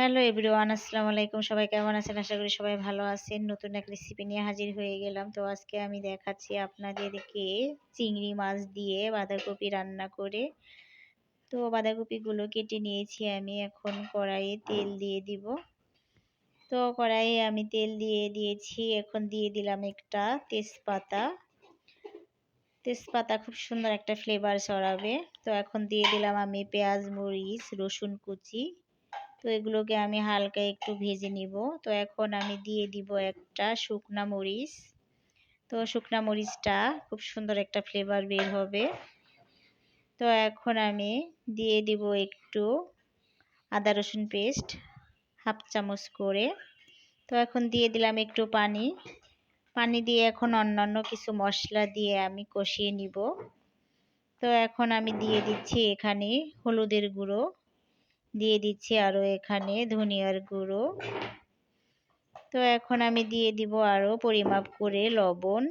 Hello everyone, আসসালামু আলাইকুম। সবাই কেমন আছেন? আশা করি সবাই ভালো আছেন। নতুন এক রেসিপি নিয়ে হাজির হয়ে গেলাম। তো আজকে আমি দেখাচ্ছি আপনাদেরকে চিংড়ি মাছ দিয়ে বাঁধাকপি রান্না করে। তো বাঁধাকপিগুলো কেটে নিয়েছি আমি। এখন কড়াইয়ে তেল দিয়ে দিব। তো কড়াইয়ে আমি তেল দিয়ে দিয়েছি। এখন দিয়ে দিলাম একটা তেজপাতা। তেজপাতা খুব সুন্দর একটা ফ্লেভার ছড়াবে। তো এখন দিয়ে দিলাম আমি পেঁয়াজ, মরিচ, রসুন কুচি। তো এগুলোকে আমি হালকা একটু ভেজে নিব। তো এখন আমি দিয়ে দিব একটা শুকনা মরিচ। তো শুকনা মরিচটা খুব সুন্দর একটা ফ্লেভার বের হবে। তো এখন আমি দিয়ে দিব একটু আদা রসুন পেস্ট হাফ চামচ করে। তো এখন দিয়ে দিলাম একটু পানি। পানি দিয়ে এখন অন্যান্য কিছু মশলা দিয়ে আমি কষিয়ে নিব। তো এখন আমি দিয়ে দিচ্ছি এখানে হলুদের গুঁড়ো। দিয়ে দিচ্ছি আরও এখানে ধনিয়ার গুঁড়ো। তো এখন আমি দিয়ে দিব আরও পরিমাপ করে লবণ।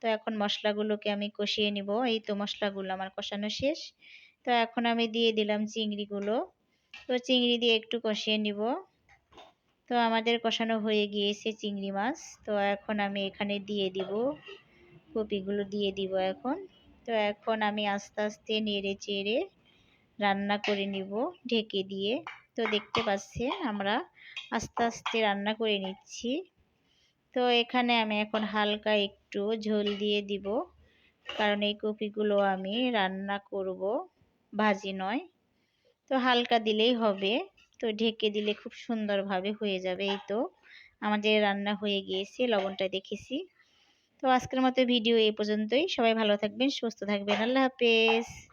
তো এখন মশলাগুলোকে আমি কষিয়ে নিব। এই তো মশলাগুলো আমার কষানো শেষ। তো এখন আমি দিয়ে দিলাম চিংড়িগুলো। তো চিংড়ি দিয়ে একটু কষিয়ে নিব। তো আমাদের কষানো হয়ে গিয়েছে চিংড়ি মাছ। তো এখন আমি এখানে দিয়ে দিব। কপিগুলো দিয়ে দিব এখন। তো এখন আমি আস্তে আস্তে নেড়ে চেড়ে রান্না করে নিব ঢেকে দিয়ে। তো দেখতে পাচ্ছেন আমরা আস্তে আস্তে রান্না করে নিচ্ছি। তো এখানে আমি এখন হালকা একটু ঝোল দিয়ে দিব, কারণ এই কপিগুলো আমি রান্না করব, ভাজি নয়। তো হালকা দিলেই হবে, তো ঢেকে দিলে খুব সুন্দরভাবে হয়ে যাবে। এই তো আমাদের রান্না হয়ে গিয়েছে, লবণটা দেখেছি। তো আজকের মতো ভিডিও এই পর্যন্তই। সবাই ভালো থাকবেন, সুস্থ থাকবেন। আল্লাহ হাফেজ।